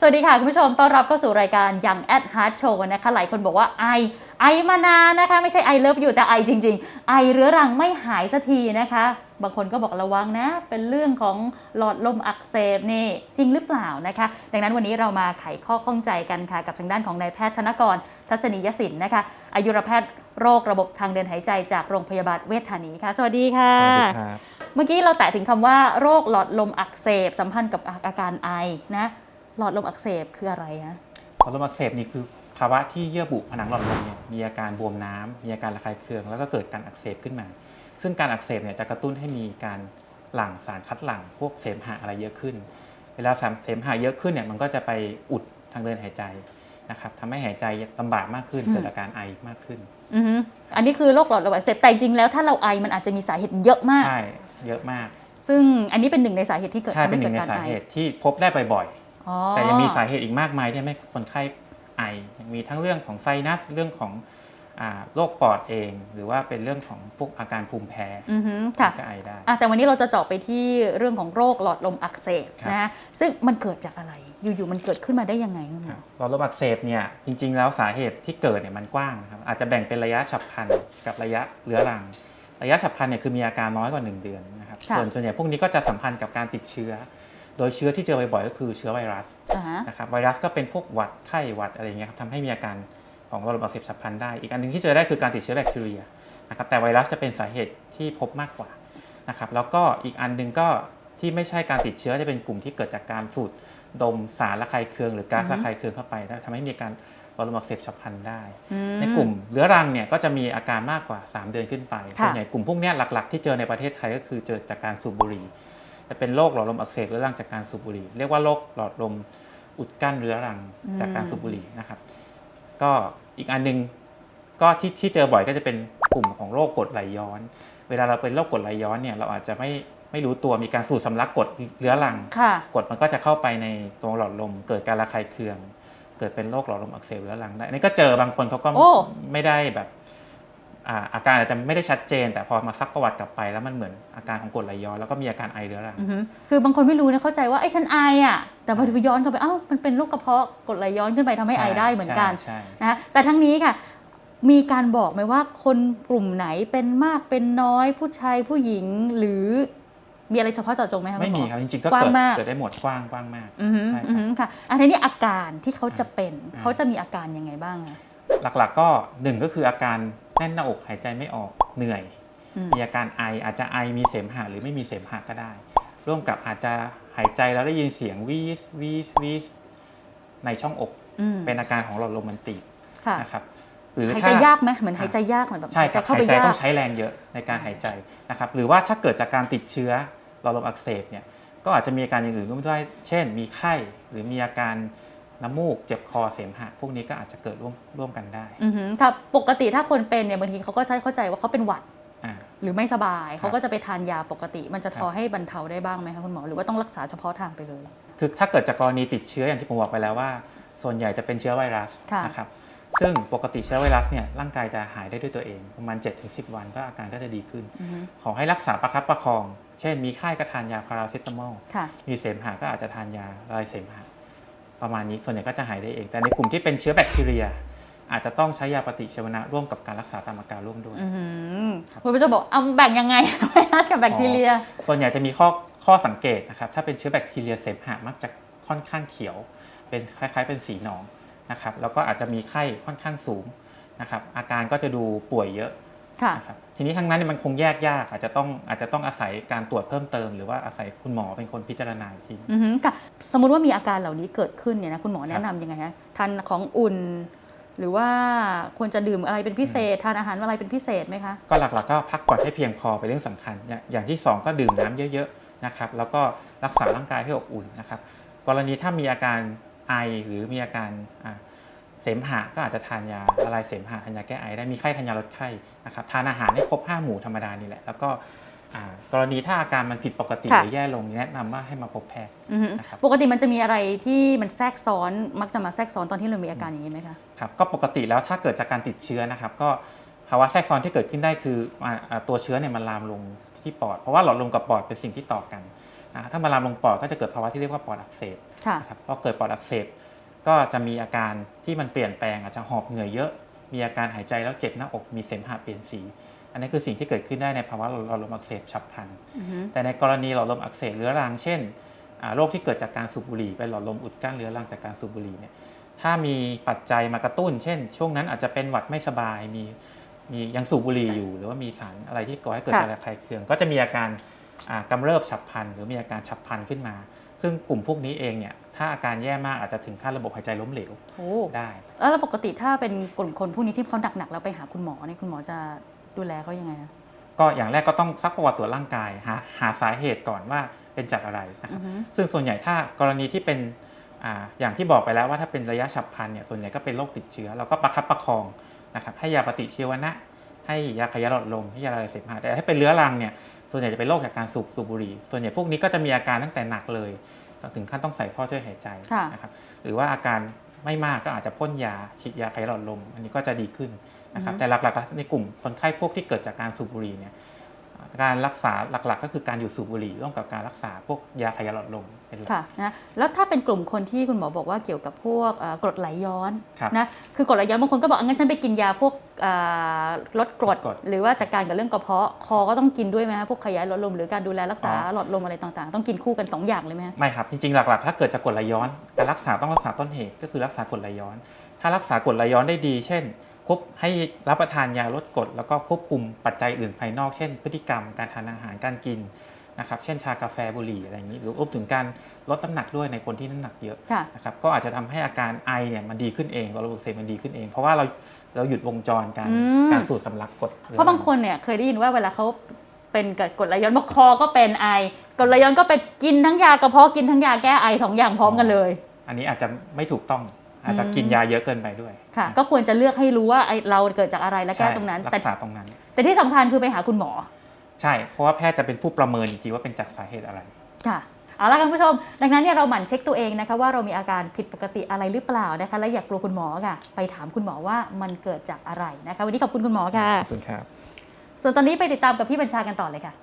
สวัสดีค่ะ คุณผู้ชมต้อนรับเข้าสู่รายการยังแอดฮาร์ดโชว์นะคะหลายคนบอกว่าไอไอมานานนะคะ ไม่ใช่ไอเลิฟอยู่แต่ไอจริง ๆ ไอเรื้อรังไม่หายสักทีนะคะ บางคนก็บอกระวังนะ เป็นเรื่องของหลอดลมอักเสบนี่จริงหรือเปล่านะคะ ดังนั้นวันนี้เรามาไขข้อข้องใจกันค่ะ กับทางด้านของนายแพทย์ธนกร ทัศนียศินนะคะ อายุรแพทย์โรคระบบทางเดินหายใจจากโรงพยาบาลเวชธานีค่ะ สวัสดีค่ะสวัสดีครับเมื่อกี้เราแตะถึงคำว่าโรคหลอดลมอักเสบสัมพันธ์กับอาการไอนะ หลอดลมอักเสบคืออะไรฮะหลอดลมอักเสบนี่คือภาวะที่เยื่อบุผนังหลอดลมเนี่ยมีอาการบวมน้ำมีอาการระคายเคือง แล้วก็เกิดการอักเสบขึ้นมา ซึ่งการอักเสบเนี่ยจะกระตุ้นให้มีการหลั่งสารคัดหลั่ง พวกเสมหะอะไรเยอะขึ้น เวลาสารเสมหะเยอะขึ้นเนี่ยมันก็จะไปอุดทางเดินหายใจนะครับทำให้หายใจลำบากมากขึ้นอืมเกิดอาการไอมากขึ้นอือฮึอันนี้คือโรคหลอดลมอักเสบแต่จริงๆแล้วถ้าเราไอมันอาจจะมีสาเหตุเยอะมากใช่เยอะมาก ซึ่งอันนี้เป็นหนึ่งในสาเหตุที่เกิดใช่ทำเป็นให้หเกินึ่ดงในการสาไอเหตุที่พบได้บ่อยอ๋อๆ แต่ยังมีสาเหตุอีกมากมายที่ทำให้คนไข้ไอมีทั้งเรื่องของไซนัสเรื่องของอ่าโรคปอดเอง หรือว่าเป็นเรื่องของพวกอาการภูมิแพ้อือฮึค่ะก็ไอได้อะแต่วันนี้เราจะเจาะไปที่เรื่องของโรคหลอดลมอักเสบครับนะฮะซึ่งมันเกิดจากอะไร อยู่ๆมันเกิดขึ้นมาได้ยังไงคุณหมอหลอดลมอักเสบเนี่ยจริง ๆ แล้วสาเหตุที่เกิดเนี่ยมันกว้างนะครับอาจจะแบ่งเป็นระยะฉับพลันกับระยะเรื้อรัง ระยะฉับพลันเนี่ยคือมีอาการน้อยกว่า 1 เดือนนะครับค่ะส่วนส่วนใหญ่พวกนี้ก็จะสัมพันธ์กับการติดเชื้อ โดยเชื้อที่เจอบ่อยๆก็คือเชื้อไวรัสอ่าฮะนะครับไวรัสก็เป็นพวกหวัดไข้หวัดอะไรอย่างเงี้ยครับทำให้มีอาการของหลอดลมอักเสบฉับพลันได้ อีกอันหนึงที่เจอได้คือการติดเชื้อแบคทีเรียนะครับแต่ไวรัสจะเป็นสาเหตุที่พบมากกว่านะครับแล้วก็อีกอันหนึงก็ที่ไม่ใช่การติดเชื้อจะเป็นกลุ่มที่เกิดจากการสูดดมสารระคายเคืองหรือก๊าซอือฮึระคายเคืองเข้าไปแล้วทำให้มีอาการหลอดลมอักเสบฉับพลันได้ อืในกลุ่มเรื้อรังเนี่ยก็จะมีอาการมากกว่า 3 เดือนขึ้นไปค่ะ ส่วนใหญ่กลุ่มพวกเนี้ยหลัก ๆ ที่เจอในประเทศไทยก็คือเจอจากการสูบบุหรี่ จะเป็นโรคหลอดลมอักเสบเรื้อรังจากการสูบบุหรี่เรียกว่าโรคหลอดลมอุดกั้นเรื้อรังจากการสูบบุหรี่นะครับ ก็อีกอันหนึงก็ที่ที่เจอบ่อยก็จะเป็นกลุ่มของโรคกรดไหลย้อน เวลาเราเป็นโรคกรดไหลย้อนเนี่ยเราอาจจะไม่ไม่รู้ตัวมีการสูดสำลักกรดเรื้อรังค่ะกรดมันก็จะเข้าไปในตัวหลอดลม เกิดการระคายเคือง เกิดเป็นโรคหลอดลมอักเสบเรื้อรังได้อันนี้ก็เจอบางคนเขาก็โอ้ไม่ได้แบบ อ่าอาการอาจจะไม่ได้ชัดเจน แต่พอมาซักประวัติกลับไป แล้วมันเหมือนอาการของกรดไหลย้อนแล้วก็มีอาการไอเรื้อรังอือฮึคือบางคนไม่รู้นะเข้าใจว่าไอ้ฉันไออะแต่พอไปย้อนเข้าไปเอ้ามันเป็นโรคกระเพาะกรดไหลย้อนขึ้นไปทำให้ไอได้เหมือนกันใช่นะคะแต่ทั้งนี้ค่ะ มีการบอกไหมว่าคนกลุ่มไหนเป็นมากเป็นน้อยผู้ชายผู้หญิงหรือมีอะไรเฉพาะเจาะจงไหมคะไม่ณหมีครับจริงๆก็กว้างเกิดมากเกิดได้หมดกว้างกว้างมากอือฮึใช่อือคฮึรับค่ะอันนี้อาการที่เขาจะเป็นอ่าเขาจะมีอาการยังไงบ้างอะหลักๆก็หนึ่งก็คืออาการ แน่นหน้าอกหายใจไม่ออกเหนื่อยอืมมีอาการไออาจจะไอมีเสมหะหรือไม่มีเสมหะก็ได้ ร่วมกับอาจจะหายใจแล้วได้ยินเสียงวีสวีสวีสในช่องอกอืมเป็นอาการของหลอดลมมันตีบค่ะนะครับหรือหายถ้าใจยากไหมเหมือนหายใจยากเหมือนแบบใช่หายคใจรับเข้าหาไปยใจยาต้กองใช้แรงเยอะในการหายใจนะครับ หรือว่าถ้าเกิดจากการติดเชื้อหลอดลมอักเสบเนี่ยก็อาจจะมีอาการอย่างอื่นร่วมด้วย เช่น มีไข้หรือมีอาการ น้ำมูก เจ็บคอเสมหะ พวกนี้ก็อาจจะเกิดร่วมร่วมกันได้อือฮึถ้าปกติถ้าคนเป็นเนี่ยบางทีเขาก็ใช้เข้าใจว่าเขาเป็นหวัดอ่า หรือไม่สบายครับเขาก็จะไปทานยาปกติ มันจะครับพอให้บรรเทาได้บ้างไหมคะคุณหมอหรือว่าต้องรักษาเฉพาะทางไปเลย คือถ้าเกิดจากกรณีติดเชื้ออย่างที่ผมบอกไปแล้วว่า ส่วนใหญ่จะเป็นเชื้อไวรัสค่ะ นะครับซึ่งปกติเชื้อไวรัสเนี่ยร่างกายจะหายได้ด้วยตัวเอง ประมาณ 7-10 วันก็อาการก็จะดีขึ้น อือฮึขอให้รักษาประคับประคอง เช่น มีไข้ก็ทานยาพาราเซตามอลค่ะ มีเสมหะก็อาจจะทานยาลายเสมหะ ประมาณนี้ส่วนใหญ่ก็จะหายได้เอง แต่ในกลุ่มที่เป็นเชื้อแบคทีเรีย อาจจะต้องใช้ยาปฏิชีวนะร่วมกับการรักษาตามอาการร่วมด้วย อือหือคุณผู้ชมบอกเอาแบ่งยังไง ไวรัสกับแบคทีเรีย ส่วนใหญ่จะมีข้อข้อสังเกตนะครับ ถ้าเป็นเชื้อแบคทีเรียเสมหะมักจะค่อนข้างเขียว เป็นคล้ายๆเป็นสีหนองนะครับ แล้วก็อาจจะมีไข้ค่อนข้างสูงนะครับ อาการก็จะดูป่วยเยอะค่ะ นะครับทีนี้ทั้งนั้นเนยมันคงแยกยาก อาจจะต้องอาจจะต้องอาศัยการตรวจเพิ่มเติม หรือว่าอาศัยคุณหมอเป็นคนพิจารณาอีกทีอือหือค่ะสมมุติว่ามีอาการเหล่านี้เกิดขึ้นเนี่ยนะคุณหมอแนะนำยังไงคะทานของอุ่น หรือว่าควรจะดื่มอะไรเป็นพิเศษ ทานอาหารอะไรเป็นพิเศษไหมคะ ก็หลักๆก็พักผ่อนให้เพียงพอเป็นเรื่องสำคัญอย่างอย่างที่สองก็ดื่มน้ำเยอะๆนะครับแล้วก็รักษาร่างกายให้อบอุ่นนะครับกรณีถ้ามีอาการไอหรือมีอาการอ่า เสมหะก็อาจจะทานยาละลายเสมหะทานยาแก้ไอได้มีไข้ทานยาลดไข้นะครับทานอาหารให้ครบห้าหมู่ธรรมดานี่แหละแล้วก็อ่ากรณีถ้าอาการมันผิดปกติค่ะหรือแย่ลงแนะนำว่าให้มาพบแพทย์อือหือนะครับปกติมันจะมีอะไรที่มันแทรกซ้อนมักจะมาแทรกซ้อนตอนที่เรามีอาการอย่างนี้ไหมคะครับก็ปกติแล้วถ้าเกิดจากการติดเชื้อนะครับ ก็ภาวะแทรกซ้อนที่เกิดขึ้นได้คืออ่าอ่าตัวเชื้อเนี่ยมันลามลงที่ปอด เพราะว่าหลอดลมกับปอดเป็นสิ่งที่ต่อกันนะถ้ามาลามลงปอดก็จะเกิดภาวะที่เรียกว่าปอดอักเสบค่ะนะครับพอเกิดปอดอักเสบ ก็จะมีอาการที่มันเปลี่ยนแปลงอาจจะหอบเหนื่อยเยอะ มีอาการหายใจแล้วเจ็บหน้าอกมีเสมหะเปลี่ยนสี อันนี้คือสิ่งที่เกิดขึ้นได้ในภาวะหลอดลมอักเสบฉับพลันอือฮึแต่ในกรณีหลอดลมอักเสบเรื้อรังเช่นอ่าโรคที่เกิดจากการสูบบุหรี่เป็นหลอดลมอุดกั้นเรื้อรังจากการสูบบุหรี่เนี่ยถ้ามีปัจจัยมากระตุ้น เช่น ช่วงนั้นอาจจะเป็นหวัดไม่สบายมีมียังสูบบุหรี่อยู่ หรือว่ามีสารอะไรที่ก่อให้เกิดการระคายเคือง ก็จะมีอาการอ่ากำเริบฉับพลันหรือมีอาการฉับพลันขึ้นมา ซึ่งกลุ่มพวกนี้เองเนี่ย ถ้าอาการแย่มากอาจจะถึงขั้นระบบหายใจล้มเหลวโอ้ได้แล้วปกติถ้าเป็นกลุ่มคนพวกนี้ที่เขาหนักๆแล้วไปหาคุณหมอเนี่ยคุณหมอจะดูแลเขายังไงอะก็อย่างแรกก็ต้องซักประวัติตรวจร่างกายหาหาสาเหตุก่อนว่าเป็นจากอะไรนะคอืรับอฮึซึ่งส่วนใหญ่ถ้ากรณีที่เป็นอาอย่างที่บอกไปแล้วว่าถ้าเป็นระยะฉับพลันเนี่ยส่วนใหญ่ก็เป็นโรคติดเชื้อเราก็ประคับประคองนะครับให้ยาปฏิชีวนะ ให้ยาขยายหลอดลมให้ยาละลายเสมหะแต่ถ้าเป็นเรื้อรังเนี่ยส่วนใหญ่จะเป็นโรคจากการสูบสูบบุหรี่ส่วนใหญ่พวกนี้ก็จะมีอาการตั้งแต่หนักเลย ถึงขั้นต้องใส่ท่อช่วยหายใจค่ะนะครับหรือว่าอาการไม่มากก็อาจจะพ่นยาฉีดยาขยายหลอดลม อันนี้ก็จะดีขึ้นนะครับแต่หลักๆในกลุ่มคนไข้พวกที่เกิดจากการสูบบุหรี่เนี่ย การรักษาหลักๆ ก็คือการหยุดสูบบุหรี่ร่วมกับการรักษาพวกยาขยายหลอดลมเป็นหลัก ค่ะนะแล้วถ้าเป็นกลุ่มคนที่คุณหมอบอกว่าเกี่ยวกับพวกเอ่อกรดไหลย้อนครับนะคือกรดไหลย้อนบางคนก็บอกอะงั้นฉันไปกินยาพวกอ่าลดกรด ลดกรด หรือว่าจัดการกับเรื่องกระเพาะคอก็ต้องกินด้วยไหมคะพวกขยายหลอดลมหรือการดูแลรักษาอ๋อหลอดลมอะไรต่างๆ ต้องกินคู่กันสองอย่างเลยไหมคะไม่ครับ จริงๆ หลักๆ ถ้าเกิดจากกรดไหลย้อน การรักษาต้องรักษาต้นเหตุก็คือรักษากรดไหลย้อน ถ้ารักษากรดไหลย้อนได้ดี เช่น ควบให้รับประทานยาลดกรดแล้วก็ควบคุมปัจจัยอื่นภายนอกเช่น พฤติกรรมการทานอาหารการกินนะครับเช่นชากาแฟบุหรี่อะไรอย่างนี้ หรือรวมถึงการลดน้ำหนักด้วยในคนที่น้ำหนักเยอะค่ะนะครับก็อาจจะทำให้อาการไอเนี่ยมันดีขึ้นเองระบบเสพมันดีขึ้นเอง เพราะว่าเราเราหยุดวงจรการอืมการสูดสำลักกรดเพราะบางคนเนี่ยเคยได้ยินว่าเวลาเขาเป็นกับกรดไหลย้อนบอกคอก็เป็นไอกรดไหลย้อนก็เป็นกินทั้งยากระเพาะกินทั้งยาแก้ไอสองอย่างพร้อมกันเลย อันนี้อาจจะไม่ถูกต้อง อาจจะกินยาเยอะเกินไปด้วยค่ะ ก็ควรจะเลือกให้รู้ว่าไอเราเกิดจากอะไรและแก้ตรงนั้นใช่แต่รักษาตรงนั้น แต่ที่สำคัญคือไปหาคุณหมอ ใช่ เพราะว่าแพทย์จะเป็นผู้ประเมินจริงๆว่าเป็นจากสาเหตุอะไร ค่ะเอาละคุณผู้ชม ดังนั้นเนี่ยเราหมั่นเช็คตัวเองนะคะว่าเรามีอาการผิดปกติอะไรหรือเปล่านะคะ และอย่ากกลัวคุณหมอค่ะ ไปถามคุณหมอว่ามันเกิดจากอะไรนะคะ วันนี้ขอบคุณคุณหมอค่ะขอบคุณครับ ส่วนตอนนี้ไปติดตามกับพี่บัญชากันต่อเลยค่ะ